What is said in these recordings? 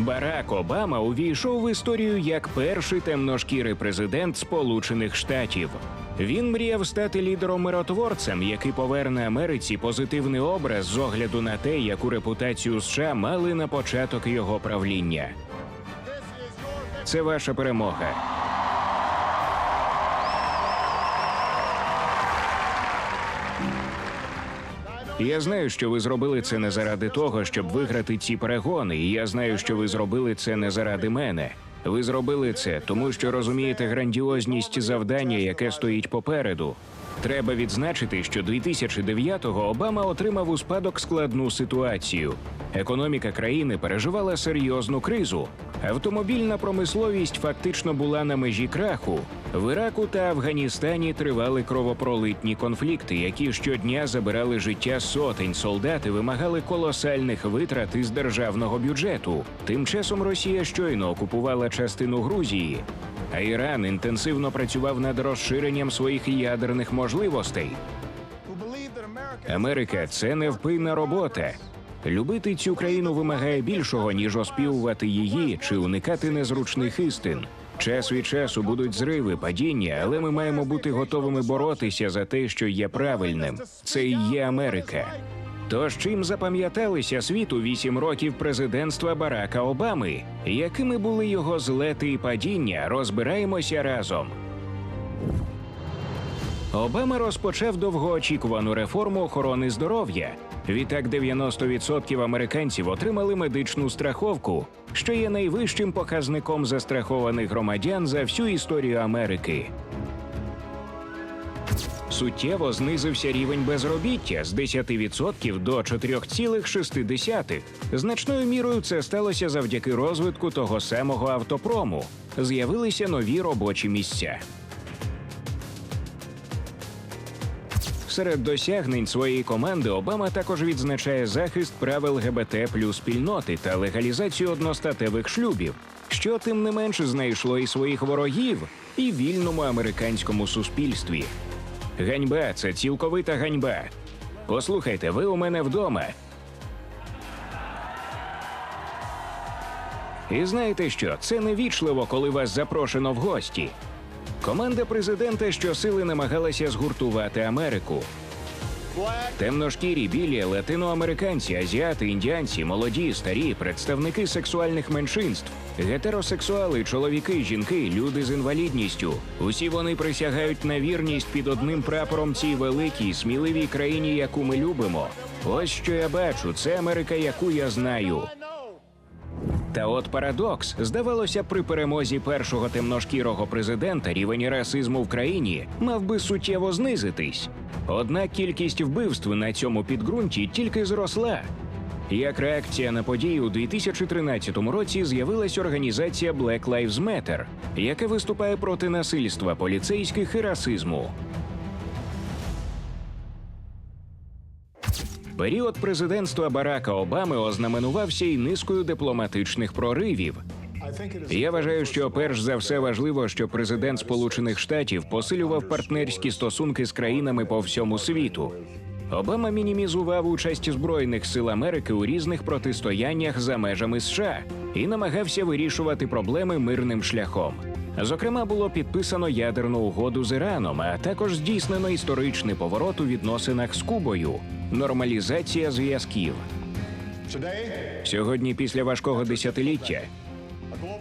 Барак Обама увійшов в історію як перший темношкірий президент Сполучених Штатів. Він мріяв стати лідером-миротворцем, який поверне Америці позитивний образ з огляду на те, яку репутацію США мали на початок його правління. Це ваша перемога. Я знаю, що ви зробили це не заради того, щоб виграти ці перегони, і я знаю, що ви зробили це не заради мене. Ви зробили це, тому що розумієте грандіозність завдання, яке стоїть попереду. Треба відзначити, що 2009-го Обама отримав у спадок складну ситуацію. Економіка країни переживала серйозну кризу. Автомобільна промисловість фактично була на межі краху. В Іраку та Афганістані тривали кровопролитні конфлікти, які щодня забирали життя сотень солдат і вимагали колосальних витрат із державного бюджету. Тим часом Росія щойно окупувала частину Грузії, а Іран інтенсивно працював над розширенням своїх ядерних можливостей. Америка це невпинна робота. Любити цю країну вимагає більшого, ніж оспівувати її чи уникати незручних істин. Час від часу будуть зриви, падіння, але ми маємо бути готовими боротися за те, що є правильним. Це і є Америка. Тож чим запам'яталися світу вісім років президентства Барака Обами? Якими були його злети і падіння? Розбираємося разом. Обама розпочав довгоочікувану реформу охорони здоров'я. Відтак 90% американців отримали медичну страховку, що є найвищим показником застрахованих громадян за всю історію Америки. Суттєво знизився рівень безробіття з 10% до 4,6%. Значною мірою це сталося завдяки розвитку того самого автопрому. З'явилися нові робочі місця. Серед досягнень своєї команди Обама також відзначає захист прав ЛГБТ плюс спільноти та легалізацію одностатевих шлюбів, що тим не менш знайшло і своїх ворогів і вільному американському суспільстві. Ганьба це цілковита ганьба. Послухайте, ви у мене вдома. І знаєте що? Це невічливо, коли вас запрошено в гості. Команда президента щосили намагалася згуртувати Америку. Темношкірі, білі, латиноамериканці, азіати, індіанці, молоді, старі, представники сексуальних меншинств, гетеросексуали, чоловіки, жінки, люди з інвалідністю. Усі вони присягають на вірність під одним прапором цій великій, сміливій країні, яку ми любимо. Ось що я бачу, це Америка, яку я знаю. Та от парадокс здавалося, при перемозі першого темношкірого президента рівень расизму в країні мав би суттєво знизитись. Однак кількість вбивств на цьому підґрунті тільки зросла. Як реакція на події у 2013 році з'явилась організація Black Lives Matter, яка виступає проти насильства поліцейських і расизму. Період президентства Барака Обами ознаменувався й низкою дипломатичних проривів. Я вважаю, що перш за все важливо, що президент Сполучених Штатів посилював партнерські стосунки з країнами по всьому світу. Обама мінімізував участь збройних сил Америки у різних протистояннях за межами США і намагався вирішувати проблеми мирним шляхом. Зокрема, було підписано ядерну угоду з Іраном, а також здійснено історичний поворот у відносинах з Кубою, нормалізація зв'язків. Сьогодні, після важкого десятиліття,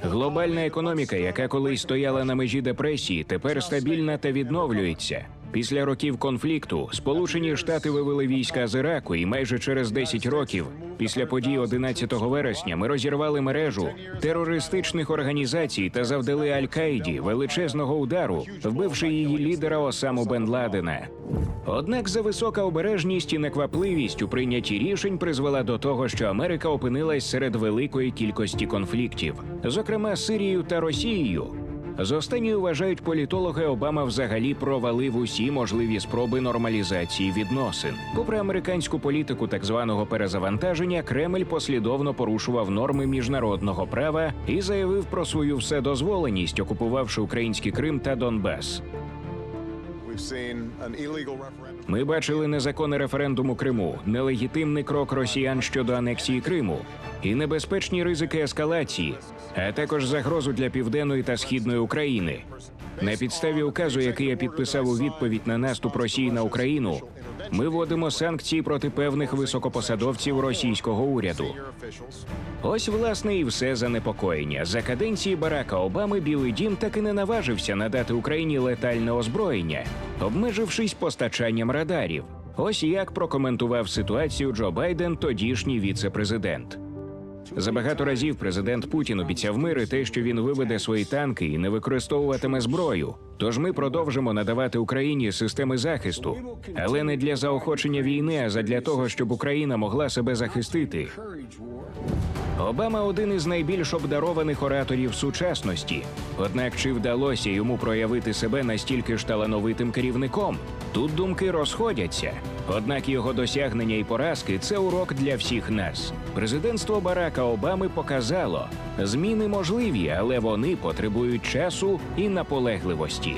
глобальна економіка, яка колись стояла на межі депресії, тепер стабільна та відновлюється. Після років конфлікту Сполучені Штати вивели війська з Іраку, і майже через 10 років після подій 11 вересня ми розірвали мережу терористичних організацій та завдали Аль-Каїді величезного удару, вбивши її лідера Осаму Бен Ладена. Однак зависока обережність і неквапливість у прийнятті рішень призвела до того, що Америка опинилась серед великої кількості конфліктів, зокрема Сирією та Росією. З останньою вважають політологи, Обама взагалі провалив усі можливі спроби нормалізації відносин. Попри американську політику так званого перезавантаження, Кремль послідовно порушував норми міжнародного права і заявив про свою вседозволеність, окупувавши український Крим та Донбас. Ми бачили незаконний референдум у Криму, нелегітимний крок росіян щодо анексії Криму і небезпечні ризики ескалації, а також загрозу для південної та східної України. На підставі указу, який я підписав у відповідь на наступ Росії на Україну, ми вводимо санкції проти певних високопосадовців російського уряду. Ось власне і все занепокоєння. За каденції Барака Обами Білий Дім таки не наважився надати Україні летальне озброєння, обмежившись постачанням радарів. Ось як прокоментував ситуацію Джо Байден, тодішній віце-президент. Забагато разів президент Путін обіцяв мир і те, що він виведе свої танки і не використовуватиме зброю. Тож ми продовжимо надавати Україні системи захисту, але не для заохочення війни, а задля того, щоб Україна могла себе захистити. Обама один із найбільш обдарованих ораторів сучасності. Однак чи вдалося йому проявити себе настільки ж талановитим керівником? Тут думки розходяться. Однак його досягнення і поразки це урок для всіх нас. Президентство Барака Обами показало, зміни можливі, але вони потребують часу і наполегливості.